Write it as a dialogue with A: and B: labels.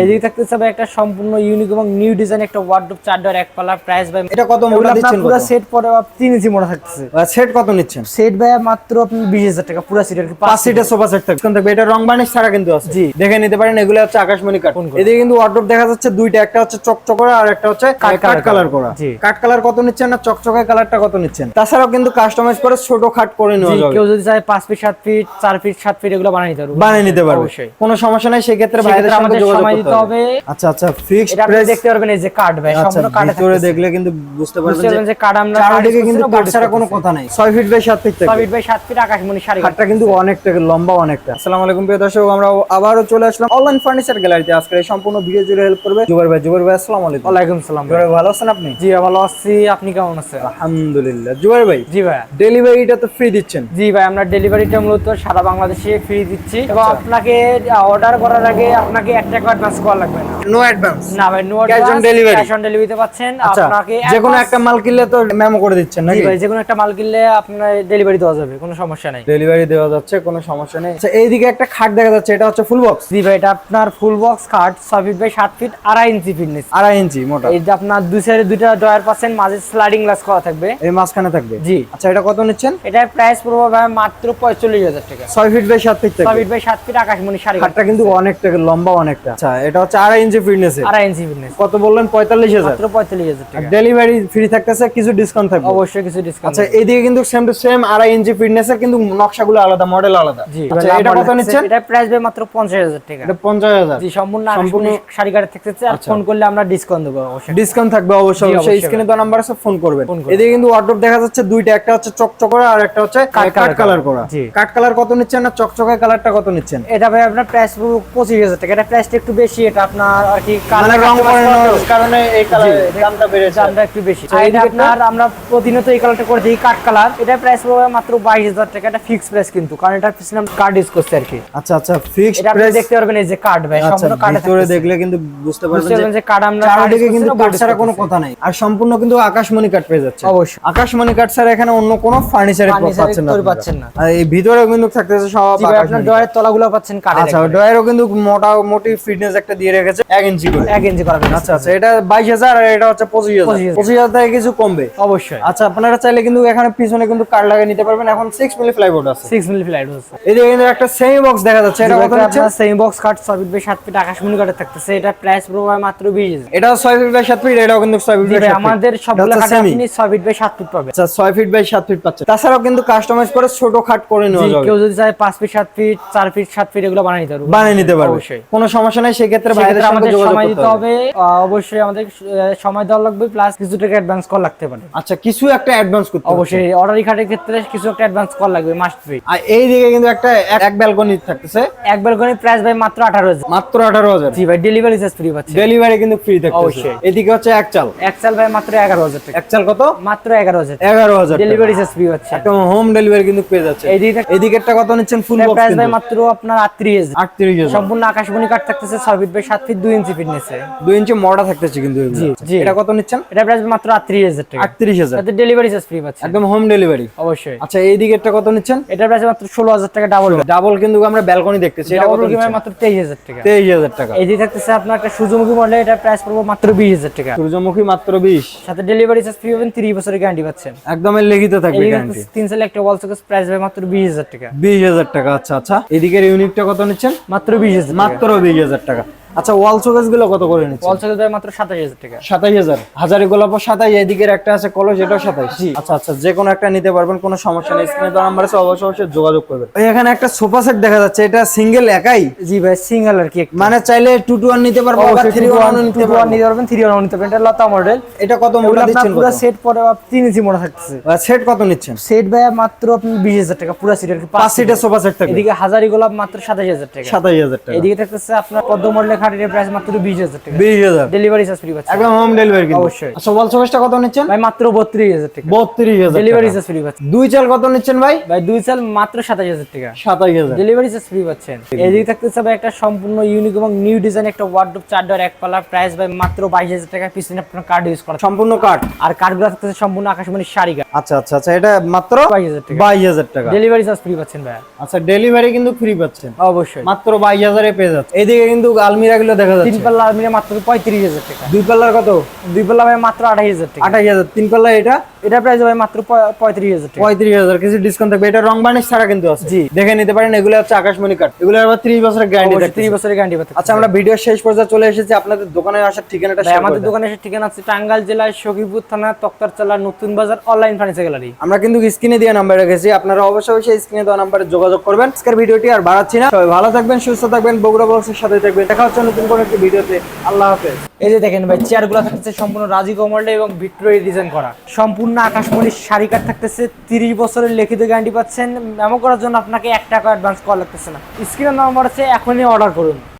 A: এদিকে থাকতেছে ভাই একটা সম্পূর্ণ ইউনিক এবং নিউ ডিজাইন একটা ওয়ার্ডরোব চার ডোর এক পাল্লা প্রাইস ভাই।
B: এটা কত মোটা দিচ্ছেন
A: পুরো সেট পরে আপ তিন ইঞ্চি মোটা থাকতেছে।
B: সেট কত নিচ্ছেন?
A: সেট ভাই মাত্র আপনি বিশ হাজার টাকা পুরো সেট আর কি
B: সিটের সোফা সেট থাকবে এটা রং বানিশ ছাড়া কিন্তু আছে।
A: জি।
B: দেখে নিতে পারেন এগুলো হচ্ছে আকাশমণি কাঠ এদিকে কিন্তু ওয়ার্ডরোব দেখা যাচ্ছে দুইটা একটা হচ্ছে চকচকে আর একটা হচ্ছে
A: কাঠ
B: কালার করা। কাঠ কালার কত নিচ্ছেন না চকচকে কালারটা কত নিচ্ছেন? তাছাড়াও কিন্তু কাস্টমাইজ করে ছোট খাট করে নেওয়া যাবে।
A: কেউ যদি চায় পাঁচ ফিট সাত ফিট চার ফিট সাত ফিট এগুলো বানিয়ে নিতে পারব।
B: বানিয়ে নিতে পারবে। কোনো সমস্যা নাই ভাইদের সঙ্গে
A: আমাদের
B: যোগাযোগ
A: দিতে
B: হবে।
A: হবে
B: আচ্ছা আচ্ছা ফিক্সড প্রাইস
A: দেখতে পারবেন এই যে কার্ড ভাই
B: আচ্ছা
A: সম্পূর্ণ কার্ডে
B: ভিতরে দেখলে কিন্তু বুঝতে পারবেন যে
A: যে কার্ড আমরা
B: চারিদিকে কিন্তু
A: কাঠ
B: কাঠ ছাড়া কোনো কথা নাই। 6 ফিট বাই 7 ফিট
A: ছয়
B: থাকবে।
A: ফিট বাই সাত ফিট আকাশমণি শাড়ি
B: খাটটা কিন্তু অনেকটা লম্বা অনেকটা। আসসালামু আলাইকুম প্রিয় দর্শক আমরা আবারও চলে আসলাম অনলাইন ফার্নিচার গ্যালারিতে আজকে সম্পূর্ণ ভিডিও জুড়ে হেল্প করবে ভাই। ভাই আসসালামু আলাইকুম।
A: ওয়ালাইকুম সালাম।
B: ভালো আছেন আপনি?
A: জি ভালো আছি। আপনি কেমন আছেন?
B: আলহামদুলিল্লাহ। জুবাইর ভাই
A: জি ভাই।
B: ডেলিভারিটা তো ফ্রি দিচ্ছেন।
A: জি ভাই আমরা ডেলিভারিটা মূলত সারা বাংলাদেশে ফ্রি দিচ্ছি। এবং
B: আচ্ছা।
A: আপনাকে অর্ডার করার আগে আপনাকে একটা টাকা অ্যাডভান্স করা লাগবে না।
B: নো অ্যাডভান্স
A: না ভাই no
B: Cash on delivery?
A: Cash on ডেলিভারিতে পাচ্ছেন।
B: আচ্ছা
A: আপনাকে
B: যে কোনো একটা মাল কিনলে তো মেমো করে দিচ্ছেন নাকি?
A: ভাই যে কোনো একটা মাল কিনলে আপনার ডেলিভারি দেওয়া যাবে কোনো সমস্যা নাই।
B: ডেলিভারি দেওয়া যাচ্ছে কোনো সমস্যা নেই। আচ্ছা এইদিকে একটা খাট দেখা যাচ্ছে এটা হচ্ছে ফুল বক্স
A: জি ভাই এটা আপনার ফুল বক্স খাট ছয় ফিট বাই সাত ফিট আড়াই ইঞ্চি ফিটনেস
B: আড়াই ইঞ্চি মোটা।
A: এই যে আপনার দুই সাইডে দুইটা ডয়ার পাচ্ছেন মাঝে স্লাইডিং গ্লাস করা থাকবে।
B: এই মাঝখানে থাকবে?
A: জি।
B: আচ্ছা এটা কত নিচ্ছেন?
A: এটার প্রাইস পড়বে ভাই মাত্র পঁয়তাল্লিশ হাজার টাকা।
B: ছয় ফিট বাই সাত ফিট
A: ছয় ফিট বাই সাত ফিট আকাশমণি শাড়ি।
B: খাটটা কিন্তু অনেকটা লম্বা অনেকটা। আচ্ছা এটা হচ্ছে আড়াই ইঞ্চি ফিটনেস
A: আড়াই ইঞ্চি ফিটনেস
B: কত বললেন? পঁয়তাল্লিশ হাজার।
A: মাত্র পঁয়তাল্লিশ হাজার টাকা।
B: ডেলিভারি ফ্রি থাকতেছে কিছু ডিসকাউন্ট থাকবে?
A: অবশ্যই কিছু ডিসকাউন্ট
B: আচ্ছা এইদিকে কিন্তু সেম টু সেম আড়াই ইঞ্চি ফিটনেস এর কিন্তু নকশাগুলো আলাদা মডেল আলাদা।
A: জি
B: আচ্ছা এটা কত নিচ্ছেন?
A: এটা প্রাইস ভাই মাত্র পঞ্চাশ হাজার টাকা।
B: এটা পঞ্চাশ হাজার।
A: জি সম্পূর্ণ
B: সম্পূর্ণ-
A: শাড়ি কাটে থাকতেছে। আর
B: আচ্ছা।
A: ফোন করলে আমরা ডিসকাউন্ট দেবো অবশ্যই।
B: ডিসকাউন্ট থাকবে অবশ্যই অবশ্যই। স্ক্রিনে তো নাম্বার আছে ফোন করবেন। এদিকে কিন্তু ওয়ার্ডরোব দেখা যাচ্ছে দুইটা একটা হচ্ছে চকচকে আর একটা হচ্ছে
A: কাঠ
B: কালার করা। কাঠ কালার কত নিচ্ছেন না চকচকে কালারটা কত নিচ্ছেন?
A: এটা ভাই আপনার প্রাইস পঁচিশ হাজার টাকা। এটা প্রাইসটা একটু বেশি এটা আপনার আর কি
B: মানে রং করানোর কারণে এই কালার দামটা বেড়েছে।
A: দামটা একটু বেশি। এটা আপনার আমরা প্রতিনিয়ত এই কালারটা করে দিই কাঠ কালার। এটা প্রাইস পড়বে মাত্র বাইশ হাজার টাকা এটা ফিক্স প্রাইস কিন্তু কারণ এটা পিছনে কার্ড ইউজ করছে আর কি।
B: আচ্ছা আচ্ছা
A: এটা আপনি দেখতে পারবেন এই যে কার্ড ভাই
B: আচ্ছা
A: সম্পূর্ণ কার্ডে
B: ভিতরে দেখলে কিন্তু বুঝতে পারবেন যে
A: কার্ড আমরা
B: চারিদিকে কিন্তু কাঠ ছাড়া কোনো কথা নাই। আর সম্পূর্ণ কিন্তু আকাশমণি কাঠ পেয়ে যাচ্ছে।
A: অবশ্যই।
B: আকাশমণি কাঠ ছাড়া এখানে অন্য কোনো ফার্নিচারে পাচ্ছেন না
A: পাচ্ছেন না।
B: আর এই ভিতরেও কিন্তু থাকতেছে সব
A: আপনার ডয়ের তলাগুলো পাচ্ছেন কার্ডে
B: আচ্ছা ডয়ারও কিন্তু মোটামুটি ফিটনেস একটা দিয়ে রেখেছে এক ইঞ্চি করে।
A: এক ইঞ্চি করা
B: আচ্ছা আচ্ছা এটা বাইশ হাজার আর এটা হচ্ছে পঁচিশ হাজার। পঁচিশ হাজার। থেকে কিছু কমবে।
A: অবশ্যই।
B: আচ্ছা আপনারা চাইলে কিন্তু এখানে পিছনে কিন্তু কার্ড লাগিয়ে নিতে পারবেন। এখন সিক্স মিলি ফ্লাইবোর্ড আছে।
A: সিক্স মিলি হচ্ছে
B: এদিকে কিন্তু একটা সেমি বক্স দেখা যাচ্ছে। এটা কত
A: আপনার সেমি বক্স কাট ছয় ফিট বাই সাত ফিট আকাশমণি কাটে থাকতেছে। এটা প্রাইস পড়বে মাত্র বিশ হাজার।
B: এটা ছয় ফিট বাই সাত ফিট এটাও কিন্তু ছয় ফিট বাই
A: আমাদের সবগুলো
B: হচ্ছে
A: কাটে। আপনি ছয় ফিট বাই সাত ফিট পাবেন।
B: আচ্ছা ছয় ফিট বাই সাত ফিট পাচ্ছে। তাছাড়াও কিন্তু কাস্টমাইজ করে ছোট খাট করে নেওয়া যাবে।
A: কেউ যদি চায় পাঁচ ফিট সাত ফিট চার ফিট সাত ফিট এগুলো বানিয়ে নিতে পারব।
B: বানিয়ে নিতে পারবে।
A: অবশ্যই।
B: কোনো সমস্যা নাই সেক্ষেত্রে ভাইদের
A: আমাদের সময় দিতে
B: হবে।
A: অবশ্যই আমাদের সময় দেওয়া লাগবে প্লাস কিছু টাকা অ্যাডভান্স কল লাগতে পারে।
B: আচ্ছা কিছু একটা অ্যাডভান্স করতে
A: অবশ্যই অর্ডারি ক্ষেত্রে কিছু একটা অ্যাডভান্স কল লাগবে মাস্ট বি
B: আর এই দিকে কিন্তু একটা এক- এক ব্যালকনি থাকতেছে।
A: একবার করে প্রাইস ভাই মাত্র
B: মাত্র
A: জি ভাই ডেলিভারি চার্জ ফ্রি পাচ্ছে।
B: ডেলিভারি কিন্তু ফ্রি থাকছে
A: অবশ্যই।
B: এদিকে হচ্ছে এক চাল।
A: এক চাল ভাই মাত্র এগারো হাজার টাকা।
B: এক চাল কত?
A: মাত্র এগারো হাজার।
B: এগারো হাজার
A: ডেলিভারি চার্জ ফ্রি পাচ্ছে।
B: একটা হোম ডেলিভারি কিন্তু পেয়ে যাচ্ছে।
A: এইদিকে
B: এদিকেরটা কত নিচ্ছেন? ফুল বক্স
A: প্রাইস ভাই মাত্র আপনার আটত্রিশ হাজার।
B: আটত্রিশ হাজার।
A: সম্পূর্ণ আকাশমণি কাঠ থাকতেছে ছয় ফিট বাই সাত ফিট দুই ইঞ্চি ফিটনেসে
B: দুই ইঞ্চি মোটা থাকতেছে কিন্তু
A: জি।
B: এটা কত নিচ্ছেন?
A: এটা প্রাইস মাত্র আটত্রিশ হাজার টাকা।
B: আটত্রিশ হাজার।
A: তাতে ডেলিভারি চার্জ ফ্রি পাচ্ছে
B: একদম হোম ডেলিভারি
A: অবশ্যই।
B: আচ্ছা এই দিকেরটা কত নিচ্ছেন?
A: এটা প্রাইস মাত্র ষোলো হাজার টাকা ডাবল
B: ডাবল কিন্তু আমরা ব্যালকনি দেখতেছি। এটা কত নিচ্ছেন?
A: মাত্র তেইশ হাজার টাকা।
B: তেইশ হাজার টাকা।
A: এই যে থাকতেছে আপনার একটা সূর্যমুখী মডেল এটা প্রাইস পড়ব মাত্র বিশ হাজার টাকা।
B: সূর্যমুখী মাত্র বিশ।
A: সাথে ডেলিভারি চার্জ ফ্রি পাবেন তিরিশ বছরের গ্যারান্টি পাচ্ছেন।
B: একদম লিখিত থাকবে গ্যারান্টি
A: তিন সালে একটা ওয়াল শোকেস প্রাইস ভাই মাত্র বিশ হাজার টাকা।
B: বিশ হাজার টাকা আচ্ছা আচ্ছা। এদিকের ইউনিটটা কত নিচ্ছেন?
A: মাত্র বিশ হাজার
B: মাত্র বিশ হাজার টাকা। আচ্ছা ওয়াল শোকেসগুলো কত করে নিচ্ছেন?
A: ওয়াল শোকেস ভাই মাত্র সাতাশ হাজার টাকা।
B: সাতাইশ হাজার। হাজারি গোলাপ সাতাইশ এদিকের একটা আছে কলস এটাও সাতাইশ। আচ্ছা আচ্ছা যে কোনো একটা নিতে পারবেন কোনো সমস্যা নেই স্ক্রিনে তো নাম্বার অবশ্যই অবশ্যই যোগাযোগ করবেন। এখানে একটা সোফা সেট দেখা যাচ্ছে এটা সিঙ্গেল একাই?
A: জি ভাই সিঙ্গেল আর কি
B: মানে চাইলে টু টু ওয়ান নিতে পারব আবার থ্রি ওয়ান নিতে পারব।
A: নিতে পারবেন থ্রি ওয়ান নিতে পারবেন এটা লতা মডেল
B: এটা কত মোটা দিচ্ছেন
A: পুরো সেট পরে আপ তিন ইঞ্চি মোটা থাকতেছে।
B: সেট কত নিচ্ছেন?
A: সেট ভাই মাত্র আপনি বিশ হাজার টাকা পুরো সেট আর কি
B: পাঁচ সিটের সোফা সেট থাকবে।
A: এদিকে হাজারি গোলাপ মাত্র সাতাশ হাজার টাকা।
B: সাতাইশ হাজার টাকা।
A: এদিকে থাকতেছে আপনার পদ্ম মডেলের খাটের প্রাইস মাত্র বিশ হাজার টাকা।
B: বিশ হাজার।
A: ডেলিভারি চার্জ ফ্রি পাচ্ছে।
B: একদম হোম ডেলিভারি কিন্তু।
A: অবশ্যই।
B: আচ্ছা কত নিচ্ছেন?
A: ভাই মাত্র বত্রিশ হাজার টাকা।
B: বত্রিশ হাজার
A: ডেলিভারি চার্জ ফ্রি পাচ্ছে।
B: দুই চাল কত নিচ্ছেন ভাই?
A: ভাই দুই সাল মাত্র সাতাশ হাজার টাকা।
B: সাতাইশ হাজার।
A: ডেলিভারি চার্জ ফ্রি পাচ্ছেন। এদিকে থাকতেছে ভাই একটা সম্পূর্ণ ইউনিক এবং নিউ ডিজাইন একটা ওয়ার্ডরোব চার ডোর এক পাল্লা প্রাইস ভাই মাত্র বাইশ হাজার টাকা। পিছনে আপনার কার্ড ইউজ করা।
B: সম্পূর্ণ কাঠ
A: আর কার্ডগুলো থাকতেছে সম্পূর্ণ আকাশমণি শাড়ি কার্ড
B: আচ্ছা আচ্ছা আচ্ছা এটা মাত্র
A: বাইশ হাজার টাকা।
B: বাইশ হাজার টাকা।
A: ডেলিভারি চার্জ ফ্রি পাচ্ছেন ভাই।
B: আচ্ছা ডেলিভারি কিন্তু ফ্রি পাচ্ছেন।
A: অবশ্যই।
B: মাত্র বাইশ হাজারে পেয়ে যাচ্ছে। এদিকে কিন্তু আলমিরা আলমিরা গুলো দেখা
A: তিন পাল্লা আলমিরা মাত্র পঁয়ত্রিশ হাজার টাকা।
B: দুই পাল্লার কত?
A: দুই পাল্লা ভাই মাত্র আঠাশ হাজার টাকা।
B: আঠাশ হাজার। তিন পাল্লা এটা?
A: এটা প্রাইস ভাই মাত্র পঁয়ত্রিশ হাজার টাকা।
B: পঁয়ত্রিশ হাজার। কিছু ডিসকাউন্ট থাকবে। এটা রং বানিশ ছাড়া কিন্তু আছে।
A: জি।
B: দেখে নিতে পারেন এগুলো হচ্ছে আকাশমণি কাঠ এগুলো আবার ত্রিশ বছরের গ্যারান্টি
A: অবশ্যই ত্রিশ বছরের গ্যারান্টি পাচ্ছে
B: আচ্ছা আমরা ভিডিও শেষ পর্যায়ে চলে এসেছি। আপনাদের দোকানে আসার ঠিকানাটা
A: আমাদের দোকানে এসে ঠিকানা আছে টাঙ্গাইল জেলার সখীপুর থানা তক্তারচালা নতুন বাজার অনলাইন ফার্নিচার গ্যালারি
B: আমরা কিন্তু স্ক্রিনে দেওয়া নাম্বার রেখেছি। আপনারা অবশ্যই অবশ্যই স্ক্রিনে দেওয়া নাম্বারে যোগাযোগ করবেন। আজকের ভিডিওটি আর বাড়াচ্ছি না। সবাই ভালো থাকবেন সুস্থ থাকবেন। বগুড়া বক্সের সাথে থাকবেন। দেখা হচ্ছে নতুন কোনো একটি ভিডিওতে। আল্লাহ হাফেজ।
A: এই যে দেখেন ভাই, চেয়ারগুলো থাকতেছে সম্পূর্ণ রাজি কমলে এবং ভিক্টোরিয়া ডিজাইন করা। সম্পূর্ণ আকাশমণির শাড়ি কাঠ থাকতেছে, তিরিশ বছরের লিখিত গ্যারান্টি পাচ্ছেন। এমন করার জন্য আপনাকে এক টাকা অ্যাডভান্স করা লাগতেছে না। স্ক্রিনের নাম্বার আছে এখনই অর্ডার করুন।